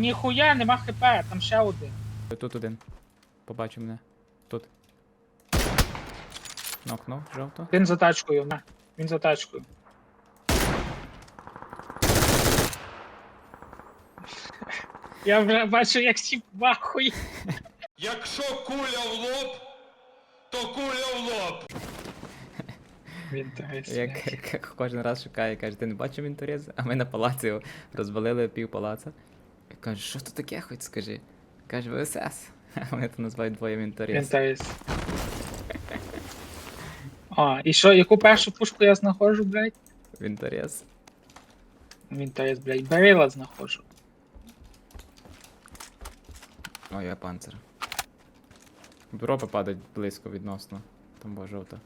Ніхуя, нема хп, там ще один. Тут один. Побачив мене. Тут. Нокнув, жовто. Він за тачкою, на. Він за тачкою. Я вже бачу, як сіп вахує. Якщо куля в лоб, то куля в лоб. Як, як кожен раз шукає, каже, ти не бачив інтерес? А ми на палаці розвалили пів палаца. Кажу, що тут таке, хоч скажи. Каже, ВСС. А вони то називають двоє Він інтерес. А, і що, яку першу пушку я знаходжу, блядь? Інтерес. Він трес, блядь, Берила знаходжу. Ой, я панцир. Дропи падають близько відносно. Там була жовта.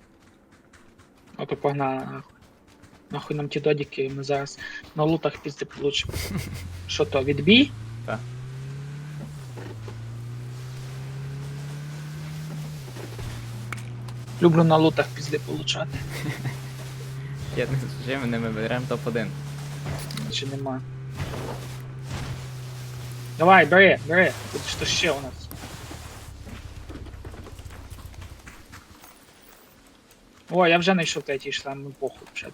Ото погнали нахуй. Нахуй нам ті додіки, ми зараз на лутах пізди получимо. Що то, відбій? Так. Люблю на лутах пізди получати. Я не скажи, ми ми беремо топ-1. Чи нема. Давай, бери, бери. Тут що ще у нас. О, я вже знайшов третій шлем, ну похуй вже.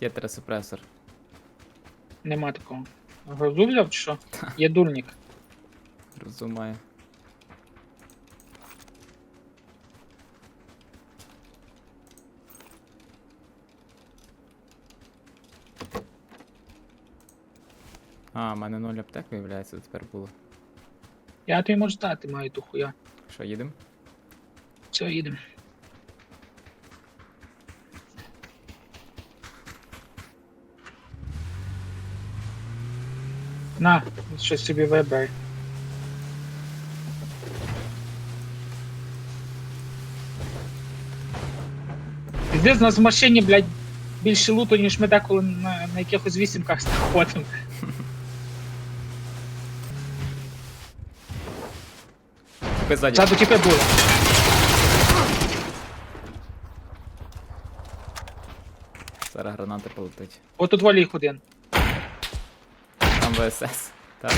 Є терасупресор. Нема такого. Грозу взяв чи що? Є дурник. Розумаю. А, в мене 0 аптек виявляється, тепер було. Я тобі можу дати, маю ту хуя. Що, їдемо? Все, їдемо. На, щось собі вибери. Піздець, у нас в машині, блядь, більше луту, ніж ми деколи на, на якихось вісімках знаходимо. Тепер ззаді. Ззаду тіпи було. Зараз гранати полетить. От тут волі їх один. Там ВСС. Так.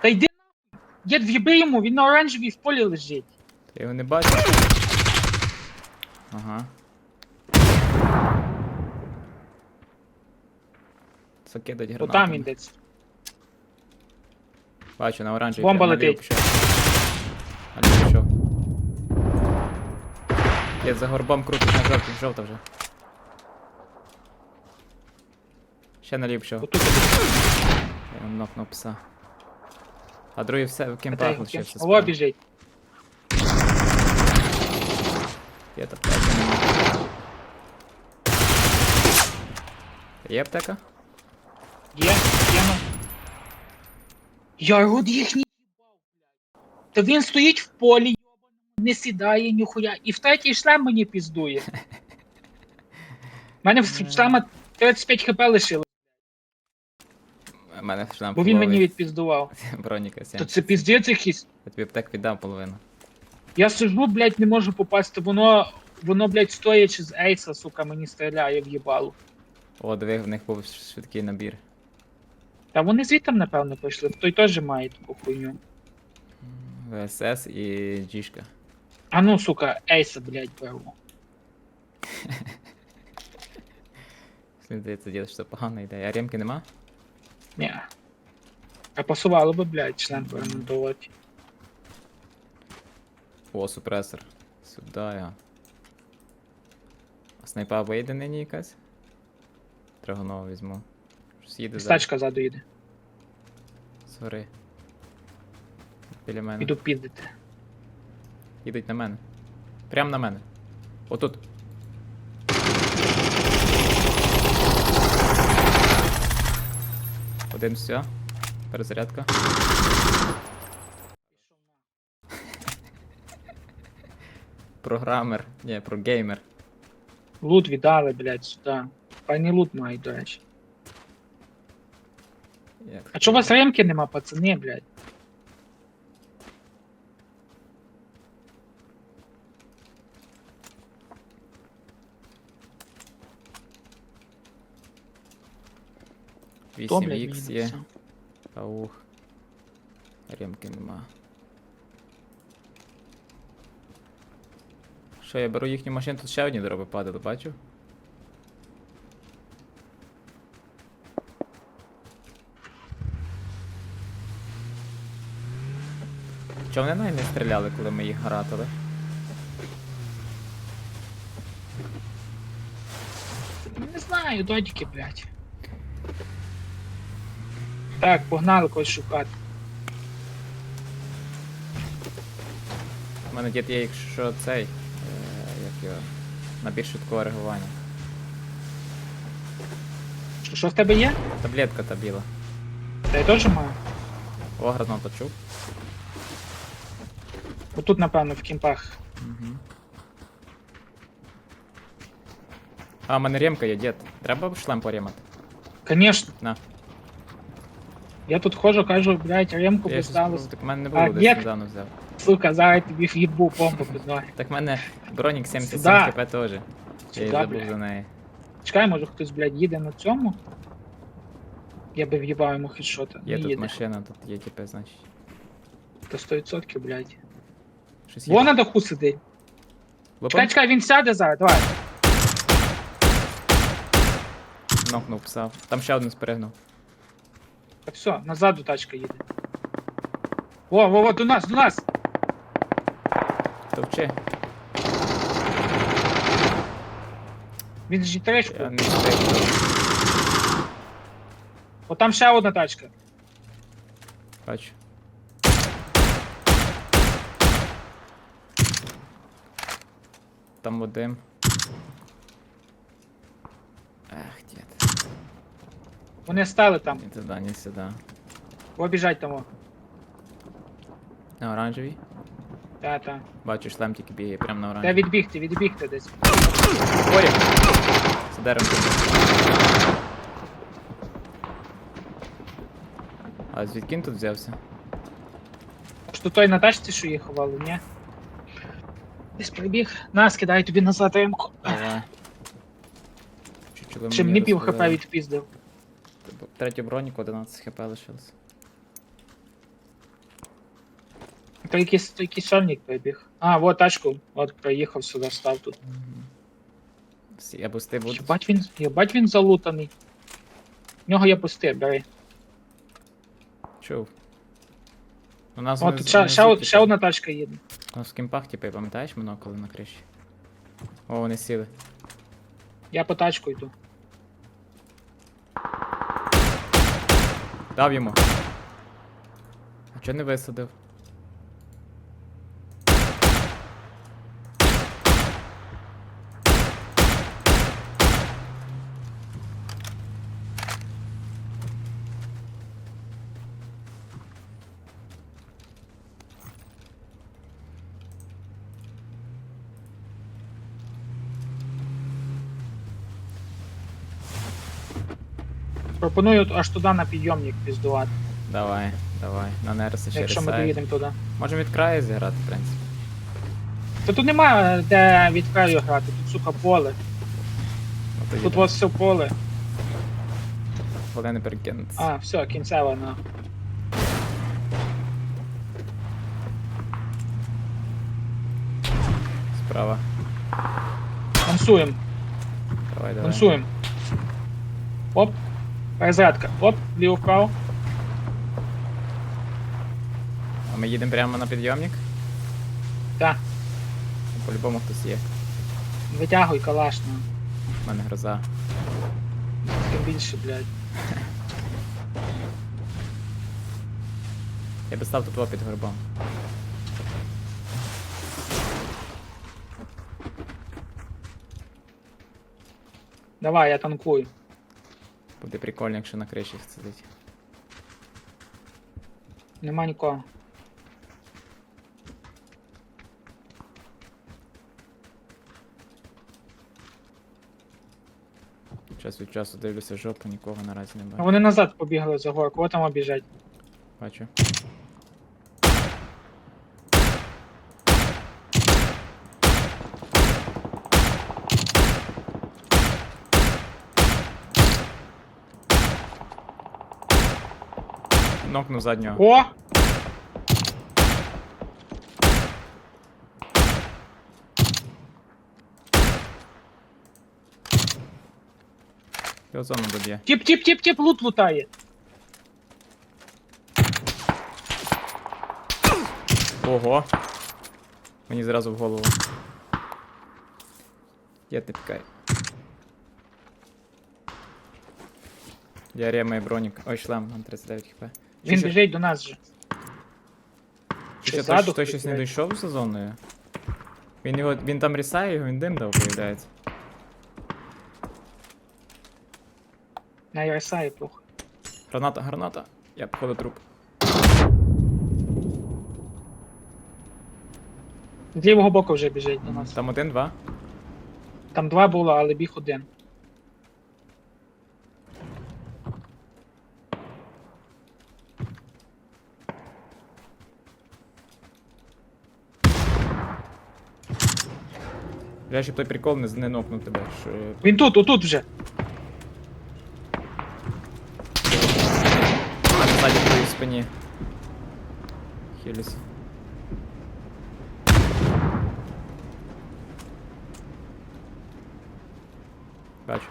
Та йди нахуй. Дід в'єби йому, він на оранжевій в полі лежить. Ти його не бачиш? Ага. Закидать гранату. Отам він десь. Бачу, на оранжевій. Бомба прям наліво летить. пішов. Наліво пішов. Я за горбом крутить на жовтий, жовта вже. Ще. Отут. Я нокнув пса. А другий все в кемпах його, лишився. Ова біжить. Є та аптека. Є аптека? Є, є ну. Я рот їхній їбав, блядь. Та він стоїть в полі, йобаному, не сідає ніхуя. І в третій шлем мені піздує. У мене в шлема 35 хп лишило, мене шлем бо він мені відпіздував. Броніка 7. То це піздець якийсь. Я тобі аптек віддав половину. Я сижу, блядь, не можу попасти, воно, воно, блядь, стоячи з ейса, сука, мені стріляє в їбалу. О, диви, в них був швидкий набір. Та вони звідти, напевно, пішли. Той теж має таку хуйню. ВСС і Джішка. А ну, сука, ейса, блядь, беру. Мені здається, діло, що це погана ідея. А ремки нема? Ні. А пасувало би, блядь, член поремонтувати. О, супресор. Сюди я. А снайпа вийде нині якась? Драгонова візьму. Щось їде. Стачка ззаду їде. Сори. Біля мене. Іду піздити. Їдуть на мене. Прям на мене. Отут. Один все. Перезарядка. Програмер. Ні, прогеймер. Лут віддали, блядь, сюди. Пані лут мають, до речі. Як? А чого у вас ремки нема, пацани, блядь? То, блядь, 8х є. Аух. Ремки нема. Що, я беру їхню машину, тут ще одні дроби падали, бачив? Чого вони навіть не стріляли, коли ми їх гратили? Не знаю, додіки, блядь. Так, погнали когось шукати. У мене дід є, якщо цей. Е, як його. Набір швидкого реагування. Що, що в тебе є? Таблетка та біла. Та я теж маю. О, гранату чув. Отут, напевно, в кімпах. Угу. А, у мене ремка є, дід. Треба шлем поремати. Конечно. На. Я тут ходжу, кажу, блядь, ремку Я щось поставив. так в мене не А, було, десь дід? недавно взяв. Сука, зараз тобі в'їбу бомбу під ноги. Так в мене бронік 77 Сюда. хп теж. Я Сюда, забув блядь. за неї. Чекай, може хтось, блядь, їде на цьому? Я би в'їбав йому хедшота. Є Не тут їде. машина, тут є типи, значить. Та 100%, блядь. Щось Вон на даху сидить. Чекай, чекай, він сяде зараз, давай. Нокнув, псав. Там ще один спригнув. Так все, назад тачка їде. Во, во, во, до нас, до нас! Товчи. Він ж тречку. Я не встиг. О, там ще одна тачка. Бачу. Там один. Ех, дід. Вони стали там. Ні туди, ні сюди. О, біжать там. о. На оранжевій. Та, та. Бачу, шлем тільки бігає, прямо на Де оранжевій. відбігти, відбігти десь. Поряд! За деревом. А звідки він тут взявся? Що той на тачці, що їхав, але ні. Десь прибіг. На, скидай тобі назад ремку. Давай. Чуть-чуть ви Чи мені пів хп відпіздив. Третю броніку 11 хп лишилось. То якийсь, то якийсь сольник прибіг. А, вот тачку. От приїхав сюди, став тут. Всі, я бусти буду. Єбать він, єбать він залутаний. В нього є пусти, бери. Чув. У нас О, внизу- тут ще, внизу, ще, од- типу, ще одна тачка їде. У нас в кімпах, типу, пам'ятаєш моноколи на криші? О, вони сіли. Я по тачку йду. Дав йому. А чого не висадив? Пропоную аж туди на підйомник піздувати, Давай, давай. На нерси через якщо ми сайт. доїдемо туди. Можемо від краю зіграти, в принципі. Та тут немає де від краю грати, тут сука поле. Ну, то Тут їдемо. ось все поле. Вони не перекинуться. А, все, кінцева на. Справа. Мансуємо, Давай, давай. мансуємо. Оп. Перезарядка. Оп, вліво вправо. А ми їдемо прямо на підйомник? Так, По-любому хтось є. витягуй калаш на. У мене гроза. Тим більше, блядь. Я би став тут під горбом. Давай, я танкую. Буде прикольно, якщо на криші сидить. Нема нікого. Час від часу дивлюся жопу, нікого наразі не А вони назад побігли за горку, от там обіжать. Бачу. Нокнув заднього. О! Його зону доб'є. Тіп, тіп, тіп, тіп, лут лутає. Ого. Мені зразу в голову. Я ти пікай. Я ремий бронік. Ой, шлем, нам 39 хп. Він Чи- біжить до нас же. Чи Чи ще ззаду той, щось не дійшов за зоною? Він його. Він там рісає, його він дим дав, появляється. На Ярсаї плохо. Граната, граната. Я походу труп. З лівого боку вже біжить до нас. Там один-два. Там два було, але біг один. Я ще той прикол не, не нокнув тебе. Що... Він тут, отут вже. А, ззаді в твоїй спині. Хіліс. Бачу.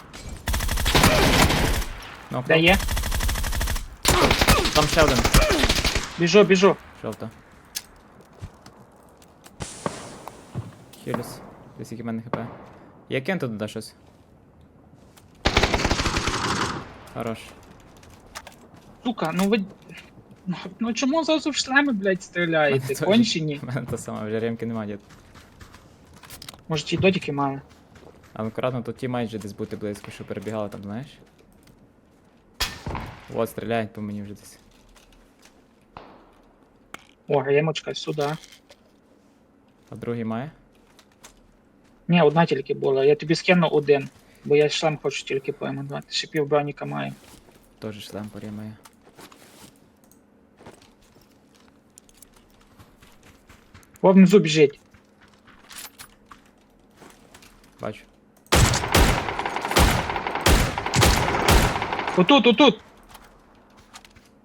Нокнув. Де є? Там ще один. Біжу, біжу. Жовта. Хіліс. Десь які в мене хп. Я кенту туди щось. Хорош. Сука, ну ви. Ну, Ну чому зразу в шлеми, блядь, стріляєте? Кончені? У мене та сама, вже ремки нема, дід. Може ті додіки мали. Але акуратно тут ті майже десь бути близько, що перебігали там, знаєш. От, стріляють по мені вже десь. О, ремочка сюди. А другий має? Ні, одна тільки була. Я тобі скину один. Бо я шлем хочу тільки поімендувати. Ще пів броніка маю. Тоже шлем порі має. О, внизу біжить. Бачу. Отут, отут.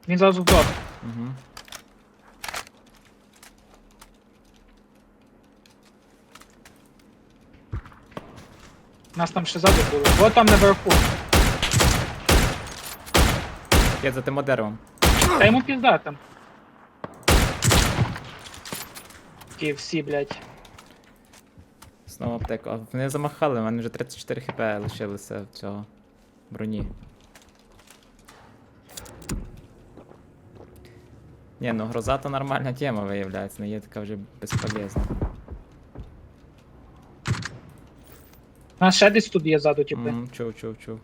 Він зразу вдох. Угу. Нас там ще ззаду було. О, там наверху. Я за тим деревом. Та йому пізда там. Ті всі, блядь. Знову аптеку. А вони замахали, у мене вже 34 хп лишилося в цього броні. Ні, ну гроза то нормальна тема виявляється, не є така вже безполезна. Нас ще десь тут є ззаду, типи. М, Чув, чув, чув.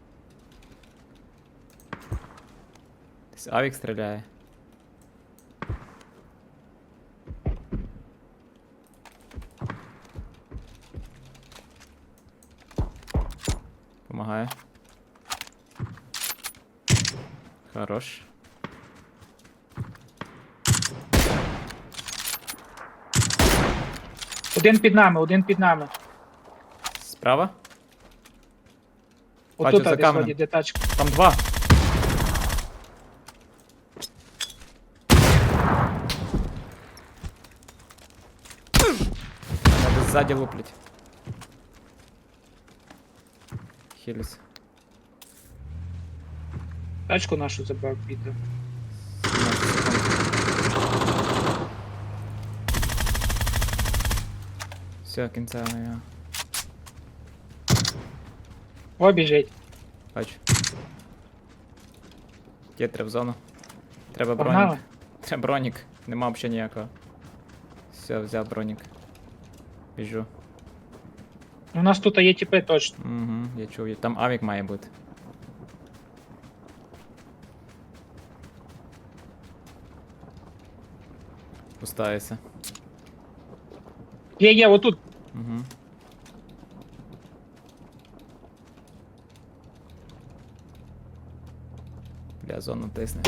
Десь авік стріляє. Помагає. Хорош. Один під нами, один під нами. Справа? Бачу, Отут за а, десь каменем. вроді, де тачка. Там два. Мене десь ззаді луплять. Хіліс. Тачку нашу забрав Пітер. 17 секунд. Все, кінця я О, біжить. бачу. Є в зону. Треба Погнали. бронік. Треба бронік. Нема взагалі ніякого. Все, взяв бронік. Біжу. У нас тут є тіпи точно. Угу, я чув. Там авік має бути. Пустається. Є, є, отут. Угу. Зону тисне.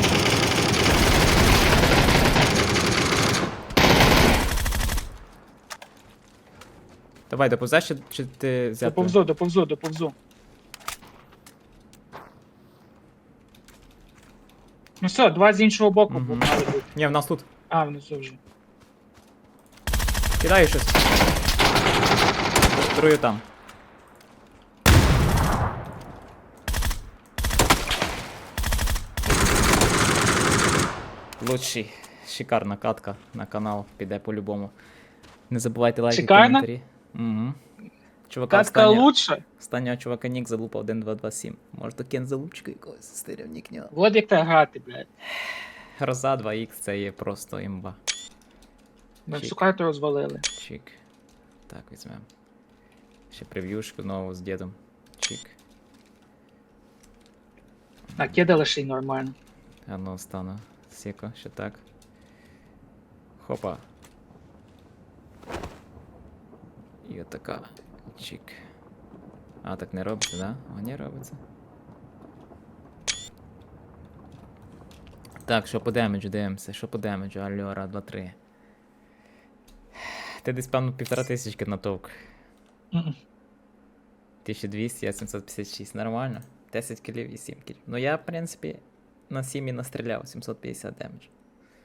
Давай, доповзеш чи, чи ти взяти? Доповзу, доповзу, доповзу. Ну все, два з іншого боку Мгм. бо бути. Ні, в нас тут. А, внизу вже. Кидаю щось. Струю там. Лучший. Шикарна катка на канал піде по-любому. Не забувайте лайки, Шикарна? коментарі. Угу. Чувака Катка останнього, лучше. останнього чувака нік залупав 1227. Може докинь залупчика якогось стирив нікнього. Вот як так грати, блядь. Гроза 2х це є просто імба. Ми всю карту розвалили. Чик. Так, візьмемо. Ще прев'юшку нову з дідом. Чик. А кидали ще й нормально. А ну стану. Сіко, ще так. Хопа. І отака. Чик. А, так не робиться, да? О, не робиться. Так, що по демеджу дивимося, що по демеджу, два, три. Ти десь, певно, півтора тисячки натовк. Мгм. 1200, я 756, нормально. 10 кілів і 7 кілів. Ну я, в принципі, на 7 і настріляв 750 демедж.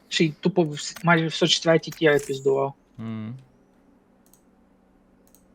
Ще й тупо в- майже все четвертій тіри піздував. М.